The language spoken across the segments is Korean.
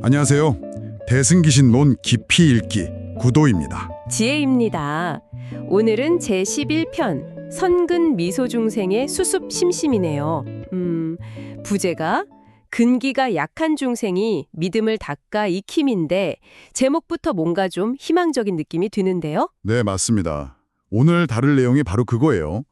안녕하세요. 대승기신론 깊이 읽기 구도입니다. 지혜입니다. 오늘은 제11편 선근 미소중생의 수습 심심이네요. 음, 부제가 근기가 약한 중생이 믿음을 닦아 익힘인데 제목부터 뭔가 좀 희망적인 느낌이 드는데요. 네, 맞습니다. 오늘 다룰 내용이 바로 그거예요.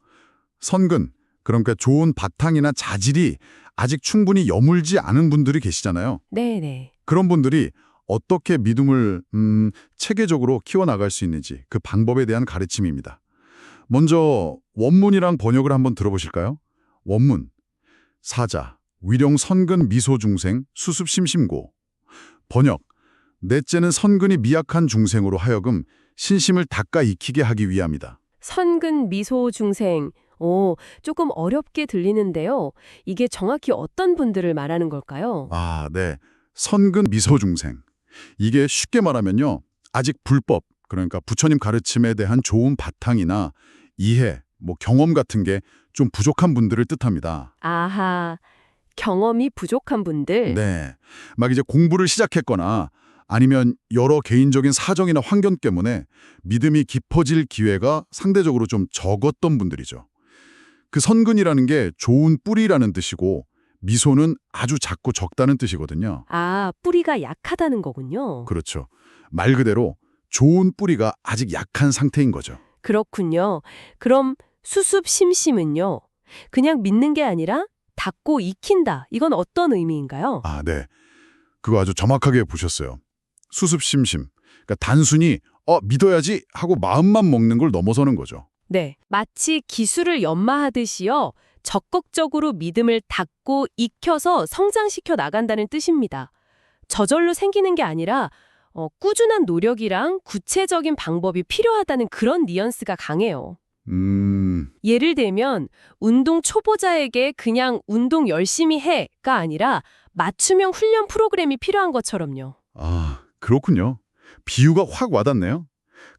선근, 그러니까 좋은 바탕이나 자질이 아직 충분히 여물지 않은 분들이 계시잖아요. 네네. 그런 분들이 어떻게 믿음을 음, 체계적으로 키워나갈 수 있는지 그 방법에 대한 가르침입니다. 먼저 원문이랑 번역을 한번 들어보실까요? 원문 사자 위령 선근 미소 중생 수습 심심고 번역 넷째는 선근이 미약한 중생으로 하여금 신심을 닦아 익히게 하기 위함이다. 선근 미소 중생. 오, 조금 어렵게 들리는데요. 이게 정확히 어떤 분들을 말하는 걸까요? 아, 네. 선근 미소 중생. 이게 쉽게 말하면요. 아직 불법, 그러니까 부처님 가르침에 대한 좋은 바탕이나 이해, 뭐 경험 같은 게 좀 부족한 분들을 뜻합니다. 아하, 경험이 부족한 분들. 네. 막 이제 공부를 시작했거나 아니면 여러 개인적인 사정이나 환경 때문에 믿음이 깊어질 기회가 상대적으로 좀 적었던 분들이죠. 그 선근이라는 게 좋은 뿌리라는 뜻이고 미소는 아주 작고 적다는 뜻이거든요. 아, 뿌리가 약하다는 거군요. 그렇죠. 말 그대로 좋은 뿌리가 아직 약한 상태인 거죠. 그렇군요. 그럼 수습 심심은요? 그냥 믿는 게 아니라 닦고 익힌다. 이건 어떤 의미인가요? 아, 네. 그거 아주 정확하게 보셨어요. 수습심심. 그러니까 단순히 어, 믿어야지 하고 마음만 먹는 걸 넘어서는 거죠. 네. 마치 기술을 연마하듯이요. 적극적으로 믿음을 닦고 익혀서 성장시켜 나간다는 뜻입니다. 저절로 생기는 게 아니라 어, 꾸준한 노력이랑 구체적인 방법이 필요하다는 그런 뉘앙스가 강해요. 음, 예를 들면 운동 초보자에게 그냥 운동 열심히 해가 아니라 맞춤형 훈련 프로그램이 필요한 것처럼요. 아, 그렇군요. 비유가 확 와닿네요.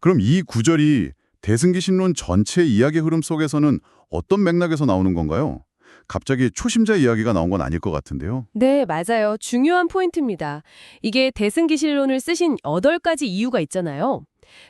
그럼 이 구절이 대승기신론 전체 이야기 흐름 속에서는 어떤 맥락에서 나오는 건가요? 갑자기 초심자 이야기가 나온 건 아닐 것 같은데요. 네, 맞아요. 중요한 포인트입니다. 이게 대승기실론을 쓰신 8가지 이유가 있잖아요.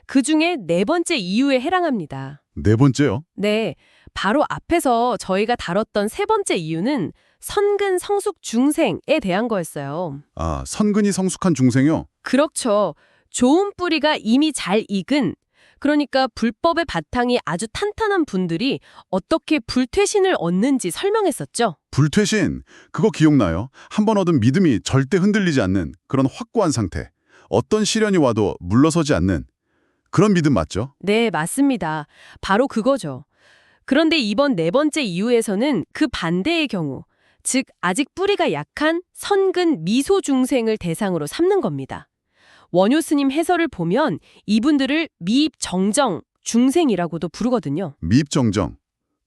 그 중에 네 번째 이유에 해당합니다. 네 번째요. 네, 바로 앞에서 저희가 다뤘던 세 번째 이유는 선근 성숙 중생에 대한 거였어요. 아, 선근이 성숙한 중생이요? 그렇죠. 좋은 뿌리가 이미 잘 익은 그러니까 불법의 바탕이 아주 탄탄한 분들이 어떻게 불퇴신을 얻는지 설명했었죠. 불퇴신, 그거 기억나요? 한 번 얻은 믿음이 절대 흔들리지 않는 그런 확고한 상태. 어떤 시련이 와도 물러서지 않는 그런 믿음 맞죠? 네, 맞습니다. 바로 그거죠. 그런데 이번 네 번째 이유에서는 그 반대의 경우, 즉 아직 뿌리가 약한 선근 미소 중생을 대상으로 삼는 겁니다. 원효 스님 해설을 보면 이분들을 미입 정정 중생이라고도 부르거든요. 미입정정.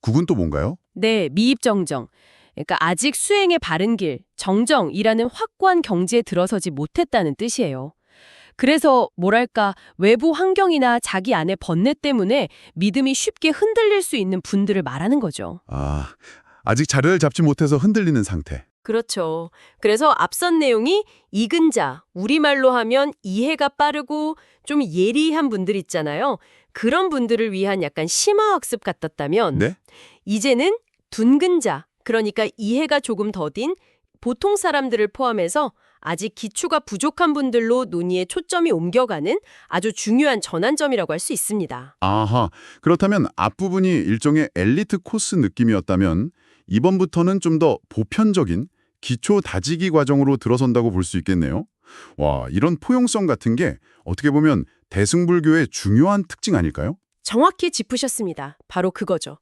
그건 또 뭔가요? 네, 미입 정정. 그러니까 아직 수행의 바른 길, 정정이라는 확고한 경지에 들어서지 못했다는 뜻이에요. 그래서 뭐랄까 외부 환경이나 자기 안의 번뇌 때문에 믿음이 쉽게 흔들릴 수 있는 분들을 말하는 거죠. 아, 아직 자리를 잡지 못해서 흔들리는 상태. 그렇죠. 그래서 앞선 내용이 익은 자, 우리말로 하면 이해가 빠르고 좀 예리한 분들 있잖아요. 그런 분들을 위한 약간 심화학습 같았다면 네? 이제는 둔근 자, 그러니까 이해가 조금 더딘 보통 사람들을 포함해서 아직 기초가 부족한 분들로 논의의 초점이 옮겨가는 아주 중요한 전환점이라고 할 수 있습니다. 아하. 그렇다면 앞부분이 일종의 엘리트 코스 느낌이었다면 이번부터는 좀 더 보편적인 기초 다지기 과정으로 들어선다고 볼 수 있겠네요. 와, 이런 포용성 같은 게 어떻게 보면 대승불교의 중요한 특징 아닐까요? 정확히 짚으셨습니다. 바로 그거죠.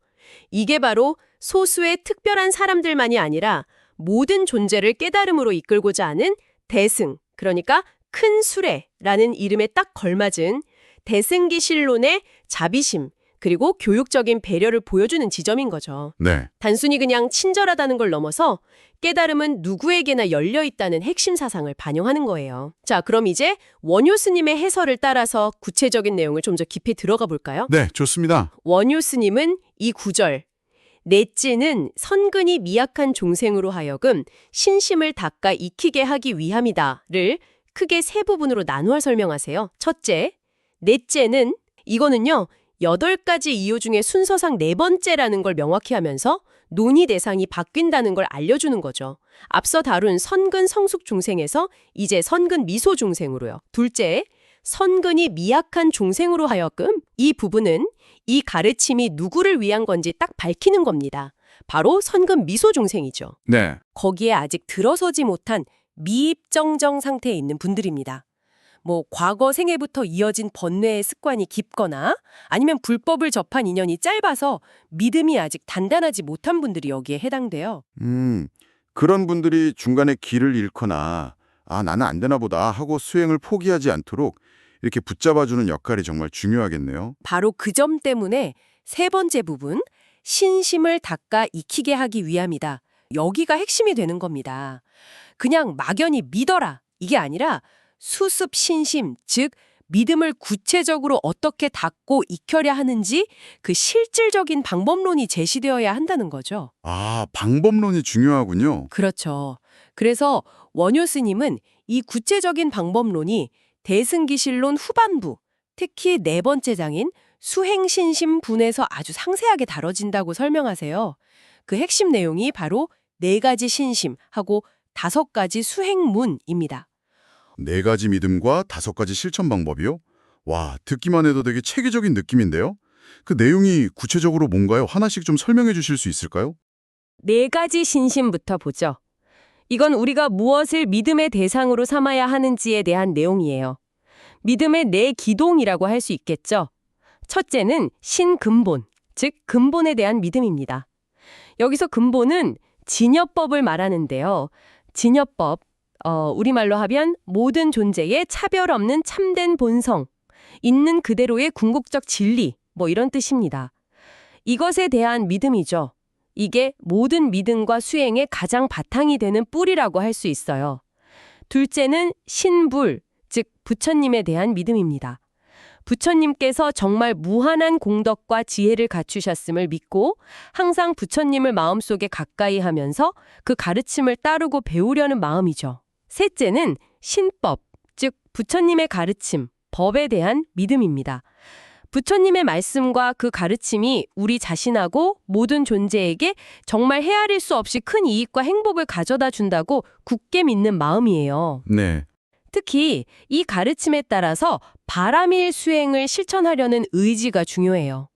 이게 바로 소수의 특별한 사람들만이 아니라 모든 존재를 깨달음으로 이끌고자 하는 대승, 그러니까 큰 수레라는 이름에 딱 걸맞은 대승기실론의 자비심, 그리고 교육적인 배려를 보여주는 지점인 거죠. 네. 단순히 그냥 친절하다는 걸 넘어서 깨달음은 누구에게나 열려 있다는 핵심 사상을 반영하는 거예요. 자, 그럼 이제 원효 스님의 해설을 따라서 구체적인 내용을 좀 더 깊이 들어가 볼까요? 네, 좋습니다. 원효 스님은 이 구절 넷째는 선근이 미약한 종생으로 하여금 신심을 닦아 익히게 하기 위함이다를 크게 세 부분으로 나누어 설명하세요. 첫째, 넷째는 이거는요. 여덟 가지 이유 중에 순서상 네 번째라는 걸 명확히 하면서 논의 대상이 바뀐다는 걸 알려주는 거죠. 앞서 다룬 선근 성숙 중생에서 이제 선근 미소 중생으로요. 둘째, 선근이 미약한 중생으로 하여금 이 부분은 이 가르침이 누구를 위한 건지 딱 밝히는 겁니다. 바로 선근 미소 중생이죠. 네. 거기에 아직 들어서지 못한 미입정정 상태에 있는 분들입니다. 뭐 과거 생애부터 이어진 번뇌의 습관이 깊거나 아니면 불법을 접한 인연이 짧아서 믿음이 아직 단단하지 못한 분들이 여기에 해당돼요. 음, 그런 분들이 중간에 길을 잃거나 아, 나는 안 되나 보다 하고 수행을 포기하지 않도록 이렇게 붙잡아주는 역할이 정말 중요하겠네요. 바로 그 점 때문에 세 번째 부분, 신심을 닦아 익히게 하기 위함이다. 여기가 핵심이 되는 겁니다. 그냥 막연히 믿어라. 이게 아니라 수습 신심, 즉 믿음을 구체적으로 어떻게 닦고 익혀야 하는지 그 실질적인 방법론이 제시되어야 한다는 거죠. 아, 방법론이 중요하군요. 그렇죠. 그래서 원효 스님은 이 구체적인 방법론이 대승기실론 후반부, 특히 네 번째 장인 수행신심 분에서 아주 상세하게 다뤄진다고 설명하세요. 그 핵심 내용이 바로 네 가지 신심하고 다섯 가지 수행문입니다. 네 가지 믿음과 다섯 가지 실천 방법이요? 와, 듣기만 해도 되게 체계적인 느낌인데요? 그 내용이 구체적으로 뭔가요? 하나씩 좀 설명해 주실 수 있을까요? 네 가지 신심부터 보죠. 이건 우리가 무엇을 믿음의 대상으로 삼아야 하는지에 대한 내용이에요. 믿음의 네 기동이라고 할 수 있겠죠. 첫째는 신근본, 즉 근본에 대한 믿음입니다. 여기서 근본은 진여법을 말하는데요. 진여법, 어, 우리말로 하면 모든 존재의 차별 없는 참된 본성, 있는 그대로의 궁극적 진리, 뭐 이런 뜻입니다. 이것에 대한 믿음이죠. 이게 모든 믿음과 수행의 가장 바탕이 되는 뿌리라고 할 수 있어요. 둘째는 신불, 즉 부처님에 대한 믿음입니다. 부처님께서 정말 무한한 공덕과 지혜를 갖추셨음을 믿고 항상 부처님을 마음속에 가까이 하면서 그 가르침을 따르고 배우려는 마음이죠. 셋째는 신법, 즉 부처님의 가르침, 법에 대한 믿음입니다. 부처님의 말씀과 그 가르침이 우리 자신하고 모든 존재에게 정말 헤아릴 수 없이 큰 이익과 행복을 가져다 준다고 굳게 믿는 마음이에요. 네. 특히 이 가르침에 따라서 바람일 수행을 실천하려는 의지가 중요해요.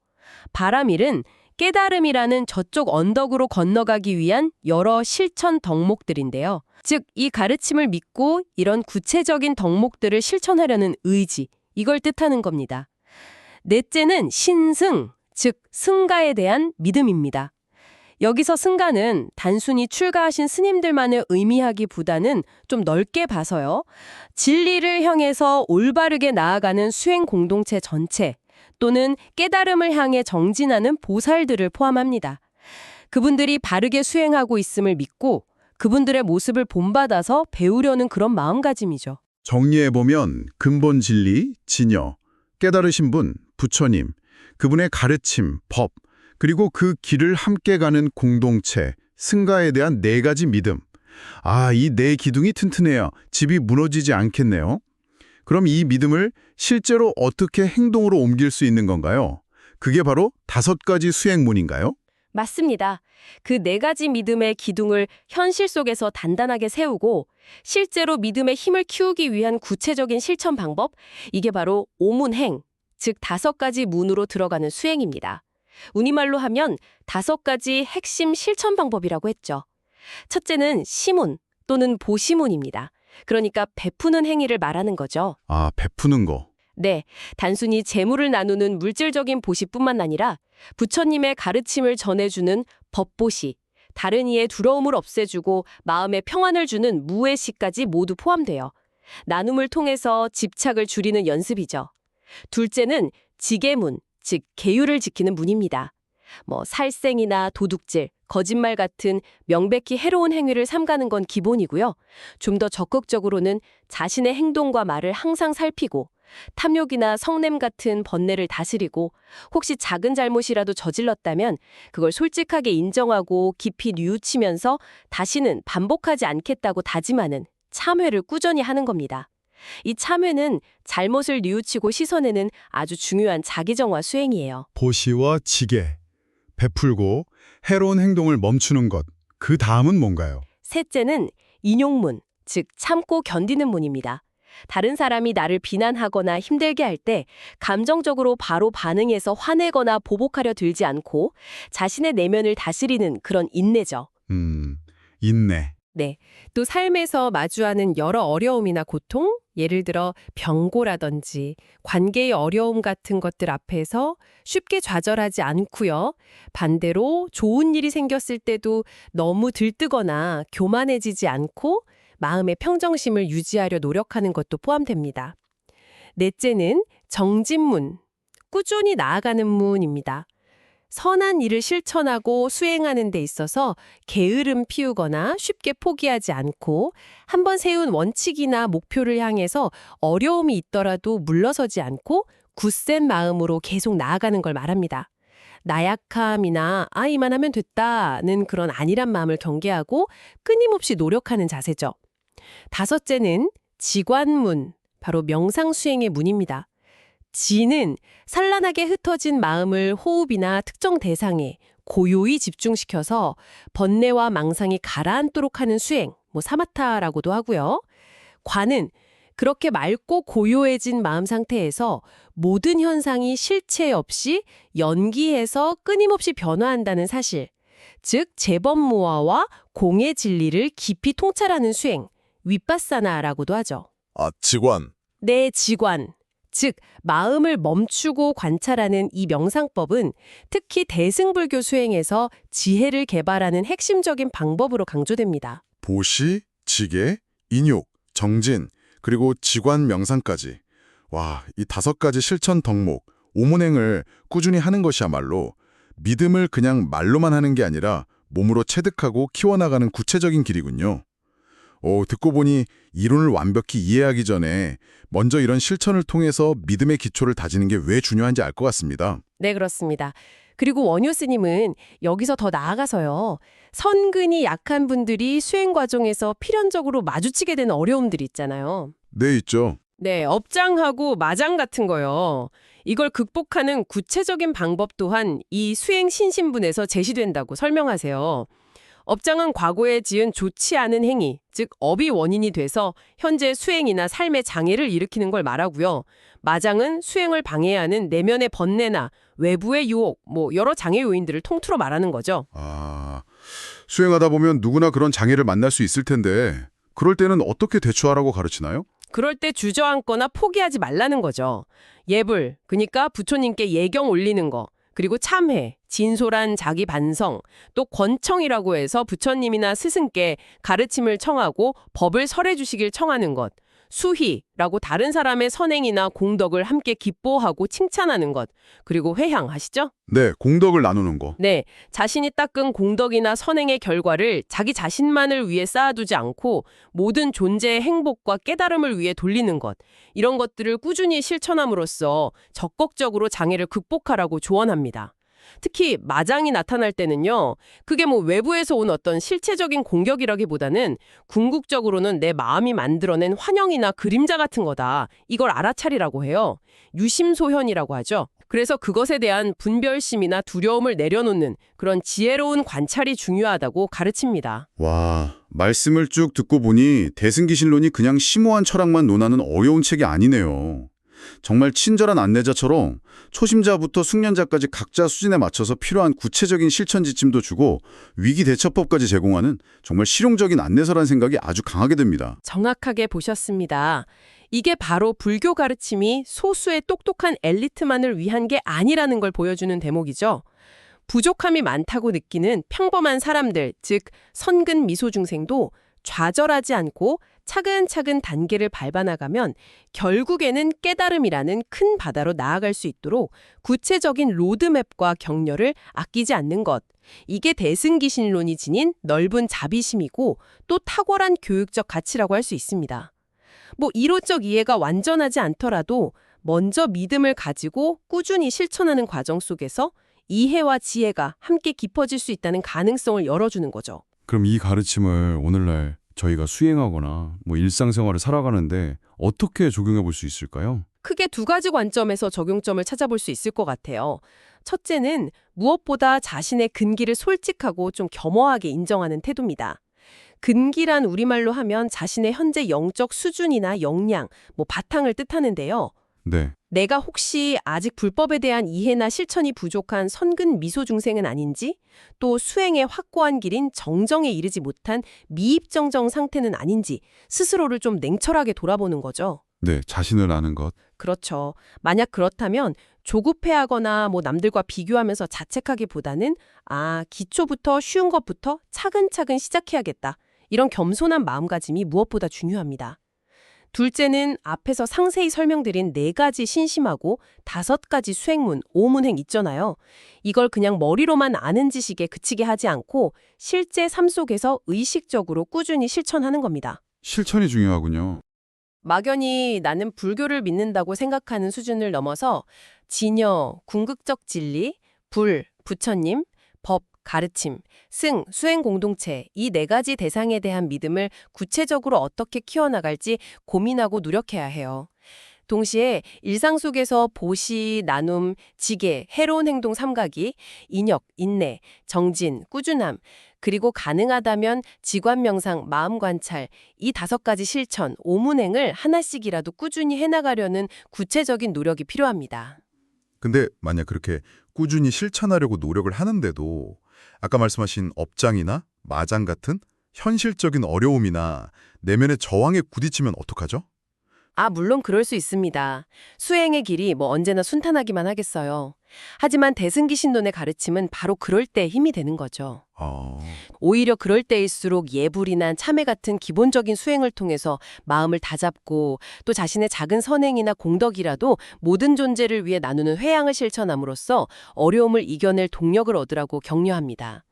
바람일은 깨달음이라는 저쪽 언덕으로 건너가기 위한 여러 실천 덕목들인데요. 즉, 이 가르침을 믿고 이런 구체적인 덕목들을 실천하려는 의지, 이걸 뜻하는 겁니다. 넷째는 신승, 즉 승가에 대한 믿음입니다. 여기서 승가는 단순히 출가하신 스님들만을 의미하기보다는 좀 넓게 봐서요. 진리를 향해서 올바르게 나아가는 수행 공동체 전체 또는 깨달음을 향해 정진하는 보살들을 포함합니다. 그분들이 바르게 수행하고 있음을 믿고 그분들의 모습을 본받아서 배우려는 그런 마음가짐이죠. 정리해보면 근본 진리, 진여, 깨달으신 분, 부처님, 그분의 가르침, 법, 그리고 그 길을 함께 가는 공동체, 승가에 대한 네 가지 믿음. 아, 이 네 기둥이 튼튼해야 집이 무너지지 않겠네요. 그럼 이 믿음을 실제로 어떻게 행동으로 옮길 수 있는 건가요? 그게 바로 다섯 가지 수행문인가요? 맞습니다. 그 네 가지 믿음의 기둥을 현실 속에서 단단하게 세우고 실제로 믿음의 힘을 키우기 위한 구체적인 실천 방법, 이게 바로 오문행, 즉 다섯 가지 문으로 들어가는 수행입니다. 우리말로 하면 다섯 가지 핵심 실천 방법이라고 했죠. 첫째는 시문 또는 보시문입니다. 그러니까 베푸는 행위를 말하는 거죠. 아, 베푸는 거. 네, 단순히 재물을 나누는 물질적인 보시뿐만 아니라 부처님의 가르침을 전해주는 법보시, 다른 이의 두려움을 없애주고 마음의 평안을 주는 무해시까지 모두 포함돼요. 나눔을 통해서 집착을 줄이는 연습이죠. 둘째는 지계문, 즉 계율을 지키는 문입니다. 뭐 살생이나 도둑질, 거짓말 같은 명백히 해로운 행위를 삼가는 건 기본이고요. 좀 더 적극적으로는 자신의 행동과 말을 항상 살피고 탐욕이나 성냄 같은 번뇌를 다스리고 혹시 작은 잘못이라도 저질렀다면 그걸 솔직하게 인정하고 깊이 뉘우치면서 다시는 반복하지 않겠다고 다짐하는 참회를 꾸준히 하는 겁니다. 이 참회는 잘못을 뉘우치고 씻어내는 아주 중요한 자기정화 수행이에요. 보시와 지게, 베풀고 해로운 행동을 멈추는 것. 그 다음은 뭔가요? 셋째는 인용문, 즉 참고 견디는 문입니다. 다른 사람이 나를 비난하거나 힘들게 할 때 감정적으로 바로 반응해서 화내거나 보복하려 들지 않고 자신의 내면을 다스리는 그런 인내죠. 음, 인내. 네. 또 삶에서 마주하는 여러 어려움이나 고통, 예를 들어 병고라든지 관계의 어려움 같은 것들 앞에서 쉽게 좌절하지 않고요. 반대로 좋은 일이 생겼을 때도 너무 들뜨거나 교만해지지 않고 마음의 평정심을 유지하려 노력하는 것도 포함됩니다. 넷째는 정진문, 꾸준히 나아가는 문입니다. 선한 일을 실천하고 수행하는 데 있어서 게으름 피우거나 쉽게 포기하지 않고 한번 세운 원칙이나 목표를 향해서 어려움이 있더라도 물러서지 않고 굳센 마음으로 계속 나아가는 걸 말합니다. 나약함이나 아 이만 하면 됐다는 그런 아니란 마음을 경계하고 끊임없이 노력하는 자세죠. 다섯째는 지관문, 바로 명상 수행의 문입니다. 지는 산란하게 흩어진 마음을 호흡이나 특정 대상에 고요히 집중시켜서 번뇌와 망상이 가라앉도록 하는 수행, 뭐 사마타라고도 하고요. 관은 그렇게 맑고 고요해진 마음 상태에서 모든 현상이 실체 없이 연기해서 끊임없이 변화한다는 사실, 즉 재범무화와 공의 진리를 깊이 통찰하는 수행, 윗바사나라고도 하죠. 아, 직관. 내 지관, 즉 마음을 멈추고 관찰하는 이 명상법은 특히 대승불교 수행에서 지혜를 개발하는 핵심적인 방법으로 강조됩니다. 보시, 지게, 인욕, 정진, 그리고 지관 명상까지. 와, 이 다섯 가지 실천 덕목, 오문행을 꾸준히 하는 것이야말로 믿음을 그냥 말로만 하는 게 아니라 몸으로 체득하고 키워나가는 구체적인 길이군요. 오, 듣고 보니 이론을 완벽히 이해하기 전에 먼저 이런 실천을 통해서 믿음의 기초를 다지는 게 왜 중요한지 알 것 같습니다. 네, 그렇습니다. 그리고 원효 스님은 여기서 더 나아가서요. 선근이 약한 분들이 수행 과정에서 필연적으로 마주치게 되는 어려움들이 있잖아요. 네, 있죠. 네, 업장하고 마장 같은 거요. 이걸 극복하는 구체적인 방법 또한 이 수행 신신분에서 제시된다고 설명하세요. 업장은 과거에 지은 좋지 않은 행위, 즉 업이 원인이 돼서 현재 수행이나 삶의 장애를 일으키는 걸 말하고요. 마장은 수행을 방해하는 내면의 번뇌나 외부의 유혹, 뭐 여러 장애 요인들을 통틀어 말하는 거죠. 아, 수행하다 보면 누구나 그런 장애를 만날 수 있을 텐데 그럴 때는 어떻게 대처하라고 가르치나요? 그럴 때 주저앉거나 포기하지 말라는 거죠. 예불, 그러니까 부처님께 예경 올리는 거, 그리고 참회, 진솔한 자기 반성, 또 권청이라고 해서 부처님이나 스승께 가르침을 청하고 법을 설해 주시길 청하는 것, 수희라고 다른 사람의 선행이나 공덕을 함께 기뻐하고 칭찬하는 것, 그리고 회향하시죠? 네, 공덕을 나누는 거. 네, 자신이 닦은 공덕이나 선행의 결과를 자기 자신만을 위해 쌓아두지 않고 모든 존재의 행복과 깨달음을 위해 돌리는 것, 이런 것들을 꾸준히 실천함으로써 적극적으로 장애를 극복하라고 조언합니다. 특히 마장이 나타날 때는요, 그게 뭐 외부에서 온 어떤 실체적인 공격이라기보다는 궁극적으로는 내 마음이 만들어낸 환영이나 그림자 같은 거다. 이걸 알아차리라고 해요. 유심소현이라고 하죠. 그래서 그것에 대한 분별심이나 두려움을 내려놓는 그런 지혜로운 관찰이 중요하다고 가르칩니다. 와, 말씀을 쭉 듣고 보니 대승기신론이 그냥 심오한 철학만 논하는 어려운 책이 아니네요. 정말 친절한 안내자처럼 초심자부터 숙련자까지 각자 수준에 맞춰서 필요한 구체적인 실천 지침도 주고 위기 대처법까지 제공하는 정말 실용적인 안내서란 생각이 아주 강하게 듭니다. 정확하게 보셨습니다. 이게 바로 불교 가르침이 소수의 똑똑한 엘리트만을 위한 게 아니라는 걸 보여주는 대목이죠. 부족함이 많다고 느끼는 평범한 사람들, 즉 선근 미소 중생도 좌절하지 않고 차근차근 단계를 밟아나가면 결국에는 깨달음이라는 큰 바다로 나아갈 수 있도록 구체적인 로드맵과 격려를 아끼지 않는 것. 이게 대승기신론이 지닌 넓은 자비심이고 또 탁월한 교육적 가치라고 할 수 있습니다. 뭐 이론적 이해가 완전하지 않더라도 먼저 믿음을 가지고 꾸준히 실천하는 과정 속에서 이해와 지혜가 함께 깊어질 수 있다는 가능성을 열어주는 거죠. 그럼 이 가르침을 오늘날 저희가 수행하거나 뭐 일상생활을 살아가는데 어떻게 적용해 볼 수 있을까요? 크게 두 가지 관점에서 적용점을 찾아볼 수 있을 것 같아요. 첫째는 무엇보다 자신의 근기를 솔직하고 좀 겸허하게 인정하는 태도입니다. 근기란 우리말로 하면 자신의 현재 영적 수준이나 역량, 뭐 바탕을 뜻하는데요. 네. 내가 혹시 아직 불법에 대한 이해나 실천이 부족한 선근 미소 중생은 아닌지, 또 수행의 확고한 길인 정정에 이르지 못한 미입정정 상태는 아닌지 스스로를 좀 냉철하게 돌아보는 거죠. 네, 자신을 아는 것. 그렇죠. 만약 그렇다면 조급해하거나 뭐 남들과 비교하면서 자책하기보다는 아, 기초부터 쉬운 것부터 차근차근 시작해야겠다. 이런 겸손한 마음가짐이 무엇보다 중요합니다. 둘째는 앞에서 상세히 설명드린 네 가지 신심하고 다섯 가지 수행문, 오문행 있잖아요. 이걸 그냥 머리로만 아는 지식에 그치게 하지 않고 실제 삶 속에서 의식적으로 꾸준히 실천하는 겁니다. 실천이 중요하군요. 막연히 나는 불교를 믿는다고 생각하는 수준을 넘어서 진여, 궁극적 진리, 불, 부처님, 법, 가르침, 승, 수행 공동체 이 네 가지 대상에 대한 믿음을 구체적으로 어떻게 키워나갈지 고민하고 노력해야 해요. 동시에 일상 속에서 보시, 나눔, 지계, 해로운 행동 삼각이, 인역, 인내, 정진, 꾸준함, 그리고 가능하다면 지관 명상, 마음 관찰, 이 다섯 가지 실천, 오문행을 하나씩이라도 꾸준히 해나가려는 구체적인 노력이 필요합니다. 근데 만약 그렇게 꾸준히 실천하려고 노력을 하는데도 아까 말씀하신 업장이나 마장 같은 현실적인 어려움이나 내면의 저항에 부딪히면 어떡하죠? 아, 물론 그럴 수 있습니다. 수행의 길이 뭐 언제나 순탄하기만 하겠어요. 하지만 대승기 신론의 가르침은 바로 그럴 때 힘이 되는 거죠. 아, 오히려 그럴 때일수록 예불이나 참회 같은 기본적인 수행을 통해서 마음을 다잡고 또 자신의 작은 선행이나 공덕이라도 모든 존재를 위해 나누는 회양을 실천함으로써 어려움을 이겨낼 동력을 얻으라고 격려합니다.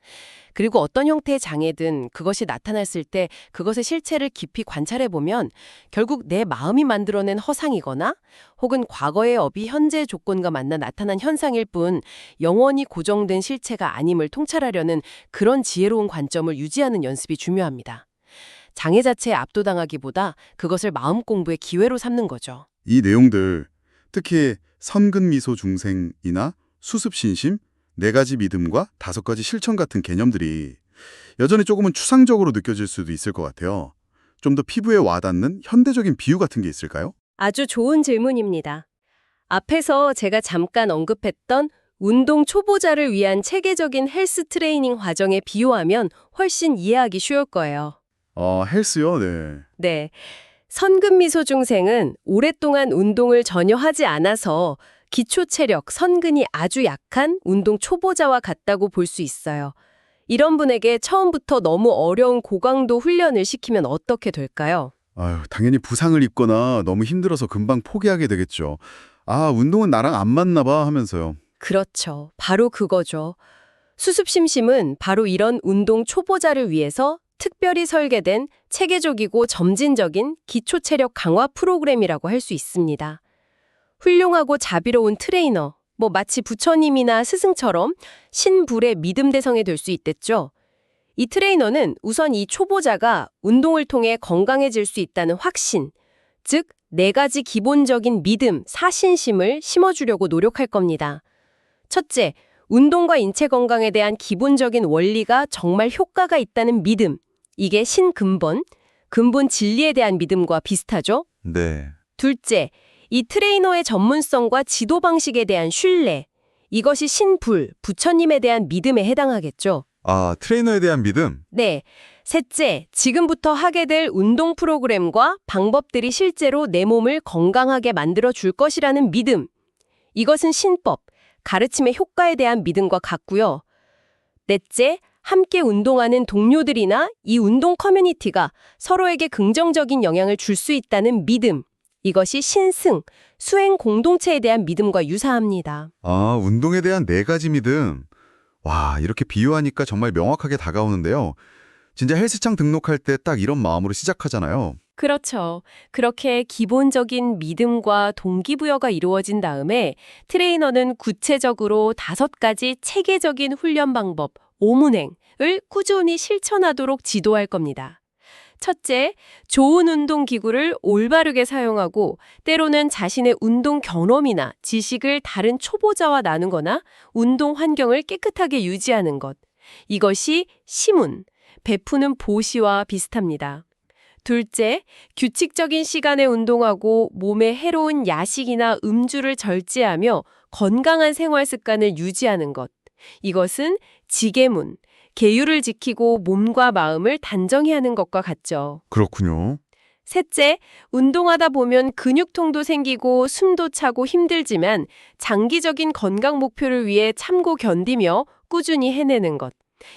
그리고 어떤 형태의 장애든 그것이 나타났을 때 그것의 실체를 깊이 관찰해 보면 결국 내 마음이 만들어낸 허상이거나 혹은 과거의 업이 현재의 조건과 만나 나타난 현상일 뿐 영원히 고정된 실체가 아님을 통찰하려는 그런 지혜로운 관점을 유지하는 연습이 중요합니다. 장애 자체에 압도당하기보다 그것을 마음 공부의 기회로 삼는 거죠. 이 내용들 특히 선근미소 중생이나 수습신심, 네 가지 믿음과 다섯 가지 실천 같은 개념들이 여전히 조금은 추상적으로 느껴질 수도 있을 것 같아요. 좀 더 피부에 와닿는 현대적인 비유 같은 게 있을까요? 아주 좋은 질문입니다. 앞에서 제가 잠깐 언급했던 운동 초보자를 위한 체계적인 헬스 트레이닝 과정에 비유하면 훨씬 이해하기 쉬울 거예요. 아, 헬스요? 네. 네. 선근미소 중생은 오랫동안 운동을 전혀 하지 않아서 기초 체력, 선근이 아주 약한 운동 초보자와 같다고 볼 수 있어요. 이런 분에게 처음부터 너무 어려운 고강도 훈련을 시키면 어떻게 될까요? 아유, 당연히 부상을 입거나 너무 힘들어서 금방 포기하게 되겠죠. 아, 운동은 나랑 안 맞나 봐 하면서요. 그렇죠. 바로 그거죠. 수습심심은 바로 이런 운동 초보자를 위해서 특별히 설계된 체계적이고 점진적인 기초 체력 강화 프로그램이라고 할 수 있습니다. 훌륭하고 자비로운 트레이너, 뭐 마치 부처님이나 스승처럼 신불의 믿음 대성이 될 수 있댔죠. 이 트레이너는 우선 이 초보자가 운동을 통해 건강해질 수 있다는 확신, 즉, 네 가지 기본적인 믿음, 사신심을 심어주려고 노력할 겁니다. 첫째, 운동과 인체 건강에 대한 기본적인 원리가 정말 효과가 있다는 믿음. 이게 신근본, 근본 진리에 대한 믿음과 비슷하죠? 네. 둘째, 이 트레이너의 전문성과 지도 방식에 대한 신뢰. 이것이 신불, 부처님에 대한 믿음에 해당하겠죠. 아, 트레이너에 대한 믿음? 네. 셋째, 지금부터 하게 될 운동 프로그램과 방법들이 실제로 내 몸을 건강하게 만들어 줄 것이라는 믿음. 이것은 신법, 가르침의 효과에 대한 믿음과 같고요. 넷째, 함께 운동하는 동료들이나 이 운동 커뮤니티가 서로에게 긍정적인 영향을 줄 수 있다는 믿음. 이것이 신승, 수행 공동체에 대한 믿음과 유사합니다. 아, 운동에 대한 네 가지 믿음. 와, 이렇게 비유하니까 정말 명확하게 다가오는데요. 진짜 헬스장 등록할 때 딱 이런 마음으로 시작하잖아요. 그렇죠. 그렇게 기본적인 믿음과 동기부여가 이루어진 다음에 트레이너는 구체적으로 다섯 가지 체계적인 훈련 방법, 오문행을 꾸준히 실천하도록 지도할 겁니다. 첫째, 좋은 운동 기구를 올바르게 사용하고 때로는 자신의 운동 경험이나 지식을 다른 초보자와 나누거나 운동 환경을 깨끗하게 유지하는 것. 이것이 시문, 베푸는 보시와 비슷합니다. 둘째, 규칙적인 시간에 운동하고 몸에 해로운 야식이나 음주를 절제하며 건강한 생활 습관을 유지하는 것. 이것은 지게문, 계율을 지키고 몸과 마음을 단정히 하는 것과 같죠. 그렇군요. 셋째, 운동하다 보면 근육통도 생기고 숨도 차고 힘들지만 장기적인 건강 목표를 위해 참고 견디며 꾸준히 해내는 것.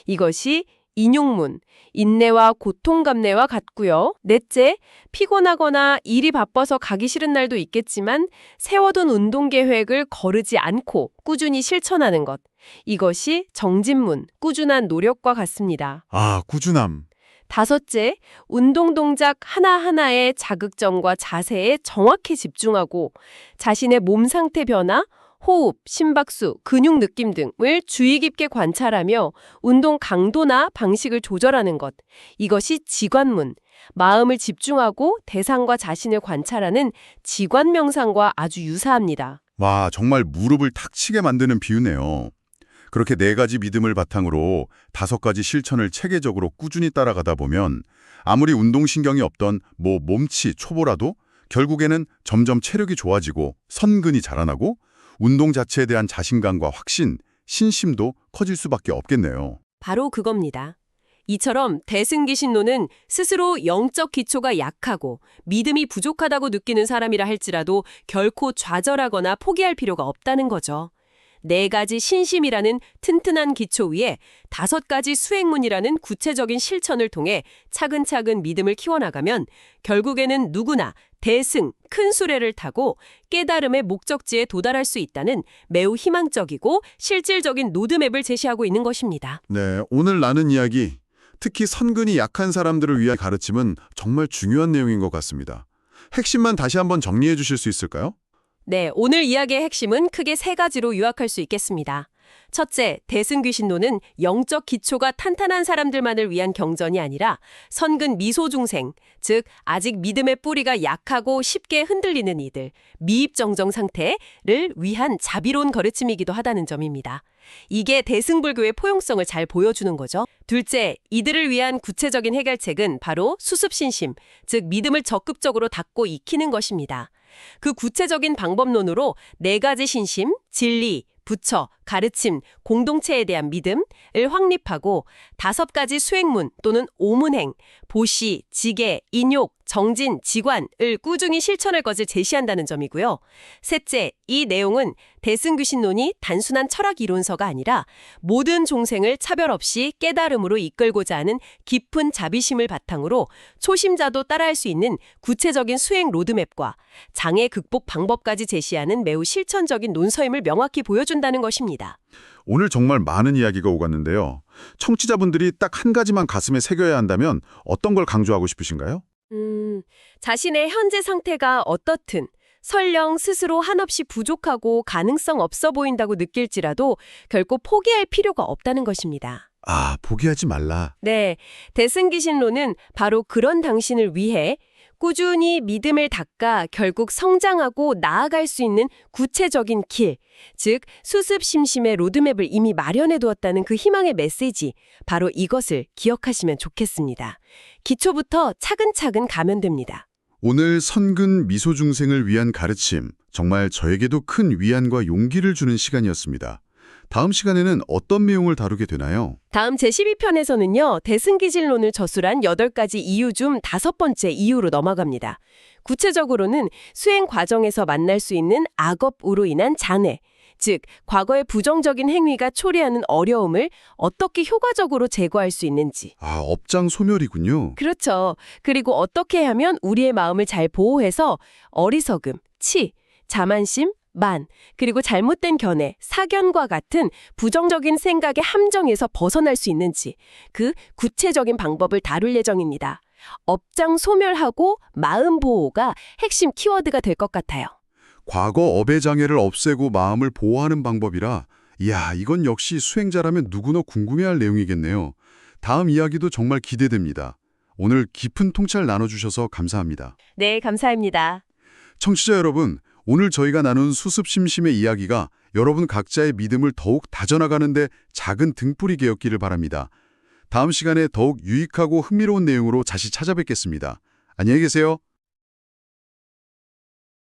이것이 인용문, 인내와 고통 감내와 같고요. 넷째, 피곤하거나 일이 바빠서 가기 싫은 날도 있겠지만 세워둔 운동 계획을 거르지 않고 꾸준히 실천하는 것. 이것이 정진문, 꾸준한 노력과 같습니다. 아, 꾸준함. 다섯째, 운동 동작 하나하나의 자극점과 자세에 정확히 집중하고 자신의 몸 상태 변화, 호흡, 심박수, 근육 느낌 등을 주의 깊게 관찰하며 운동 강도나 방식을 조절하는 것. 이것이 지관문, 마음을 집중하고 대상과 자신을 관찰하는 지관 명상과 아주 유사합니다. 와, 정말 무릎을 탁 치게 만드는 비유네요. 그렇게 네 가지 믿음을 바탕으로 다섯 가지 실천을 체계적으로 꾸준히 따라가다 보면 아무리 운동신경이 없던 뭐 몸치 초보라도 결국에는 점점 체력이 좋아지고 선근이 자라나고 운동 자체에 대한 자신감과 확신, 신심도 커질 수밖에 없겠네요. 바로 그겁니다. 이처럼 대승기신론은 스스로 영적 기초가 약하고 믿음이 부족하다고 느끼는 사람이라 할지라도 결코 좌절하거나 포기할 필요가 없다는 거죠. 네 가지 신심이라는 튼튼한 기초 위에 다섯 가지 수행문이라는 구체적인 실천을 통해 차근차근 믿음을 키워나가면 결국에는 누구나 대승, 큰 수레를 타고 깨달음의 목적지에 도달할 수 있다는 매우 희망적이고 실질적인 로드맵을 제시하고 있는 것입니다. 네, 오늘 나눈 이야기, 특히 선근이 약한 사람들을 위한 가르침은 정말 중요한 내용인 것 같습니다. 핵심만 다시 한번 정리해 주실 수 있을까요? 네, 오늘 이야기의 핵심은 크게 세 가지로 요약할 수 있겠습니다. 첫째, 대승귀신론은 영적 기초가 탄탄한 사람들만을 위한 경전이 아니라 선근 미소중생, 즉 아직 믿음의 뿌리가 약하고 쉽게 흔들리는 이들, 미입정정 상태를 위한 자비로운 거르침이기도 하다는 점입니다. 이게 대승불교의 포용성을 잘 보여주는 거죠. 둘째, 이들을 위한 구체적인 해결책은 바로 수습신심, 즉 믿음을 적극적으로 닫고 익히는 것입니다. 그 구체적인 방법론으로 네 가지 신심, 진리, 부처, 가르침, 공동체에 대한 믿음을 확립하고 다섯 가지 수행문 또는 오문행, 보시, 지계, 인욕, 정진, 지관을 꾸준히 실천할 것을 제시한다는 점이고요. 셋째, 이 내용은 대승귀신론이 단순한 철학 이론서가 아니라 모든 종생을 차별 없이 깨달음으로 이끌고자 하는 깊은 자비심을 바탕으로 초심자도 따라할 수 있는 구체적인 수행 로드맵과 장애 극복 방법까지 제시하는 매우 실천적인 논서임을 명확히 보여준다는 것입니다. 오늘 정말 많은 이야기가 오갔는데요. 청취자분들이 딱 한 가지만 가슴에 새겨야 한다면 어떤 걸 강조하고 싶으신가요? 음, 자신의 현재 상태가 어떻든 설령 스스로 한없이 부족하고 가능성 없어 보인다고 느낄지라도 결코 포기할 필요가 없다는 것입니다. 아, 포기하지 말라. 네, 대승기신론은 바로 그런 당신을 위해 꾸준히 믿음을 닦아 결국 성장하고 나아갈 수 있는 구체적인 길, 즉 수습심심의 로드맵을 이미 마련해 두었다는 그 희망의 메시지, 바로 이것을 기억하시면 좋겠습니다. 기초부터 차근차근 가면 됩니다. 오늘 선근 미소중생을 위한 가르침, 정말 저에게도 큰 위안과 용기를 주는 시간이었습니다. 다음 시간에는 어떤 내용을 다루게 되나요? 다음 제12편에서는요, 대승기질론을 저술한 8가지 이유 중 다섯 번째 이유로 넘어갑니다. 구체적으로는 수행 과정에서 만날 수 있는 악업으로 인한 장애, 즉, 과거의 부정적인 행위가 초래하는 어려움을 어떻게 효과적으로 제거할 수 있는지. 아, 업장 소멸이군요. 그렇죠. 그리고 어떻게 하면 우리의 마음을 잘 보호해서 어리석음, 치, 자만심, 만, 그리고 잘못된 견해, 사견과 같은 부정적인 생각의 함정에서 벗어날 수 있는지 그 구체적인 방법을 다룰 예정입니다. 업장 소멸하고 마음 보호가 핵심 키워드가 될 것 같아요. 과거 업의 장애를 없애고 마음을 보호하는 방법이라 이야, 이건 역시 수행자라면 누구나 궁금해할 내용이겠네요. 다음 이야기도 정말 기대됩니다. 오늘 깊은 통찰 나눠주셔서 감사합니다. 네, 감사합니다. 청취자 여러분, 오늘 저희가 나눈 수습심심의 이야기가 여러분 각자의 믿음을 더욱 다져나가는데 작은 등불이 되었기를 바랍니다. 다음 시간에 더욱 유익하고 흥미로운 내용으로 다시 찾아뵙겠습니다. 안녕히 계세요.